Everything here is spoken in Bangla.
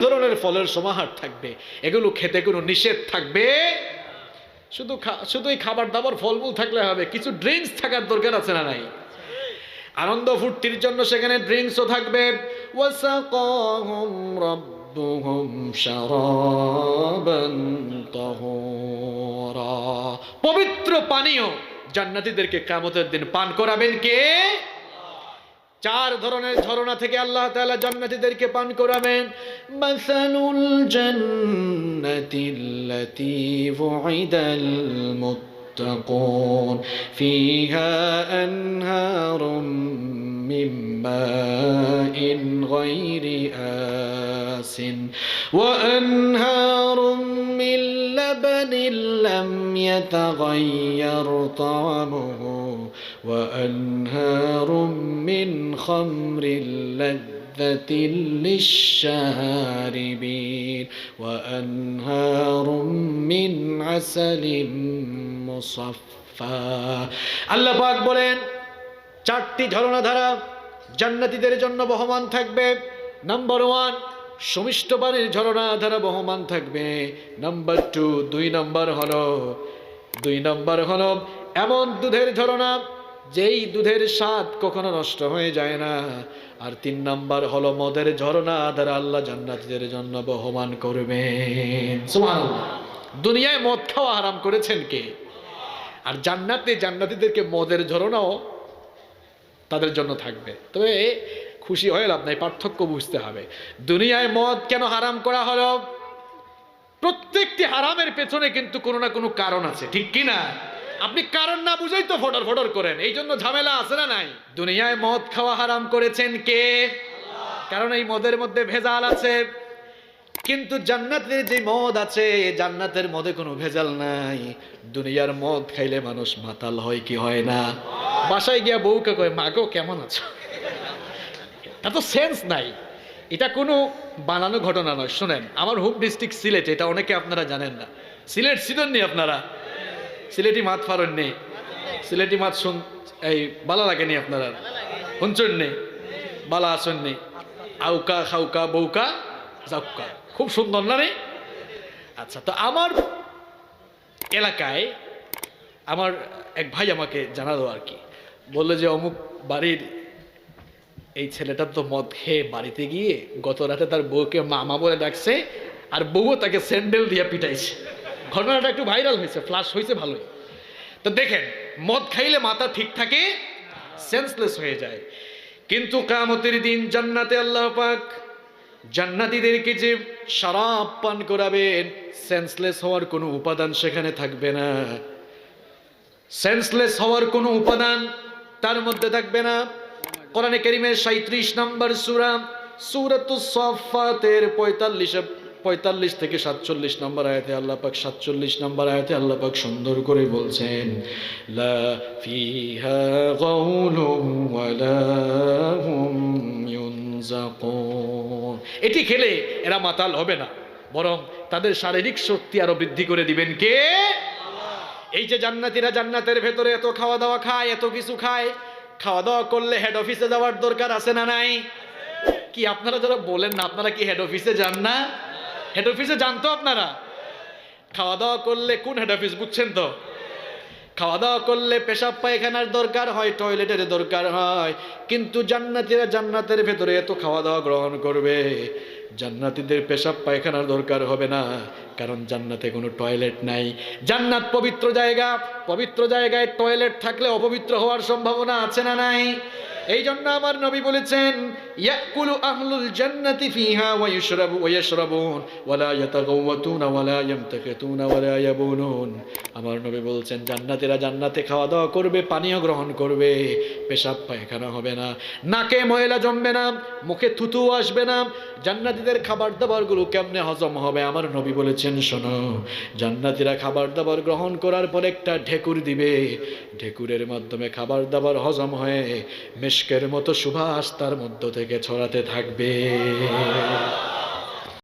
ধরনের ফলের সমাহার থাকবে। এগুলো খেতে কোনো নিষেধ থাকবে। শুধু খা- শুধু এই খাবার দাবার, ফলমূল থাকলে হবে। কিছু ড্রিঙ্কস থাকার দরকার আছে না নাই? আনন্দ ফুর্তির জন্য সেখানে ড্রিঙ্কসও থাকবে। পবিত্র পানীয় জান্নাতীদেরকে কামতের দিন পান করাবেন কে? চার ধরনের ঝরনা থেকে আল্লাহ তাআলা জান্নাতীদেরকে পান করাবেন। মাসালুল জান্নাতিল্লাতি ওয়াইদাল মুত্তাকুন। ফিহা আনহারুম মিন মাইন গায়রি আসিন। ওয়া আনহারুম মিন লাবানিল লাম ইয়াতাগায়্যার তা'আমুহু وأنهار من خمر لذة للشاربين وأنهار من عسل مصفى আল্লাহ পাক বলেন চারটি ঝরনা ধারা জান্নাতীদের জন্য বহমান থাকবে নাম্বার ওয়ান সুমিষ্ট পানির ঝরনা ধারা বহমান থাকবে নাম্বার টু দুই নাম্বার হলো দুই নাম্বার হলো এমন দুধের ঝরনা যেই দুধের স্বাদ কখনো নষ্ট হয়ে যায় না। আর তিন নাম্বার হলো মদের ঝরনা দ্বারা আল্লাহ জান্নাতীদের জন্য বহমান করবেন। দুনিয়ায় মদ খাওয়া হারাম করেছেন কে? আর জান্নাতে জান্নাতীদেরকে মদের ঝরনাও তাদের জন্য থাকবে। তবে খুশি হয়ে লাভ নাই, পার্থক্য বুঝতে হবে। দুনিয়ায় মদ কেন হারাম করা হলো? প্রত্যেকটি হারামের পেছনে কিন্তু কোনো না কোনো কারণ আছে, ঠিক কি না আপনি কারণ না বুঝেই তো ফটর ফটর করেন। এই জন্য ঝামেলা আছে না নাই? দুনিয়ায় মদ খাওয়া হারাম করেছেন কে? কারণ এই মদের মধ্যে ভেজাল আছে। কিন্তু জান্নাতের যে মদ আছে, জান্নাতের মদে কোনো ভেজাল নাই। দুনিয়ার মদ খাইলে মানুষ মাতাল হয় কি হয় না? বাসায় গিয়া বউকে কয় মাগো কেমন আছো? তা তো সেন্স নাই। এটা কোনো বানানো ঘটনা নয়। শোনেন, আমার হোম ডিস্ট্রিক্ট সিলেট, এটা অনেকে আপনারা জানেন না। সিলেট ছিলেন নি আপনারা? সিলেটি মাত ফারন নেই। সিলেটি মাত শুন, এই বালা লাগেনি আপনারা শুনছেন নেই বালা আসেন নেই আউকা, খাউকা, বউকা জাউকা খুব সুন্দর না রে? আচ্ছা তো আমার এলাকায় আমার এক ভাই আমাকে জানালো আর কি। বলল যে, অমুক বাড়ির এই ছেলেটা তো মদ খেয়ে বাড়িতে গিয়ে গত রাতে তার বউকে মামা বলে ডাকছে আর বউও তাকে স্যান্ডেল দিয়ে পিটাইছে। ঘটনাটা একটু ভাইরাল হয়েছে ফ্লাশ হয়েছে ভালোই। তো দেখেন, মদ খাইলে মাথা ঠিক থাকে সেন্সলেস হয়ে যায়। কিন্তু কামতের দিন জান্নাতে আল্লাহ পাক জান্নাতীদেরকে যে শরাব পান করাবেন সেন্সলেস হওয়ার কোনো উপাদান সেখানে থাকবে না। সেন্সলেস হওয়ার কোনো উপাদান তার মধ্যে থাকবে না। কোরআনে কারিমের সাঁত্রিশ নম্বর সুরা, সুরাতুস সফাতের পঁয়তাল্লিশে পঁয়তাল্লিশ থেকে সাতচল্লিশ নম্বর আয়াতে আল্লাহ পাক সাতচল্লিশ নম্বর আয়াতে আল্লাহ পাক সুন্দর করে বলছেন, লা এটি খেলে এরা মাতাল হবে না, বরং তাদের শারীরিক শক্তি আরও বৃদ্ধি করে দিবেন কে? এই যে জান্নাতীরা জান্নাতের ভেতরে এত খাওয়া দাওয়া খায়, এত কিছু খায় খাওয়া দাওয়া করলে হেড অফিসে যাওয়ার দরকার আছে না নাই? কি আপনারা যারা বলেন না, আপনারা কি হেড অফিসে যান না? হেড অফিসে জানতো আপনারা। খাওয়া দাওয়া করলে কোন হেড অফিস বুঝছেন তো? খাওয়া দাওয়া করলে পেশাব পায়খানার দরকার হয় টয়লেটের দরকার হয়। কিন্তু জান্নাতীরা জান্নাতের ভেতরে এত খাওয়া দাওয়া গ্রহণ করবে, জান্নাতীদের পেশাব পায়খানার দরকার হবে না। কারণ জান্নাতে কোনো টয়লেট নাই। জান্নাত পবিত্র জায়গা, পবিত্র জায়গায় টয়লেট থাকলে অপবিত্র হওয়ার সম্ভাবনা আছে না নাই? এই জন্য আমার নবী বলেছেন, ইয়াকুলু আহলুল জান্নাতি ফিহা ওয়া ইশরাবু ওয়া ইয়াশরাবুন ওয়ালা ইয়াতাগাওয়াতুনা ওয়ালা ইয়ামতাকিতুনা ওয়ালা ইয়াবুনুন। আমার নবী বলছেন, জান্নাতীরা জান্নাতে খাওয়া দাওয়া করবে, পানীয় গ্রহণ করবে, পেশাব পায়খানা হবে না, নাকে ময়লা জমবে না, মুখে থুতু আসবে না, জান্নাতীদের খাবার দাবারগুলো কেমনে হজম হবে? আমার নবী বলেছেন, শোনো, জান্নাতীরা খাবার দাবার গ্রহণ করার পর একটা ঢেকুর দিবে, ঢেকুরের মাধ্যমে খাবার দাবার হজম হয়ে মেশকের মতো সুভাষ তার মধ্য থেকে ছড়াতে থাকবে।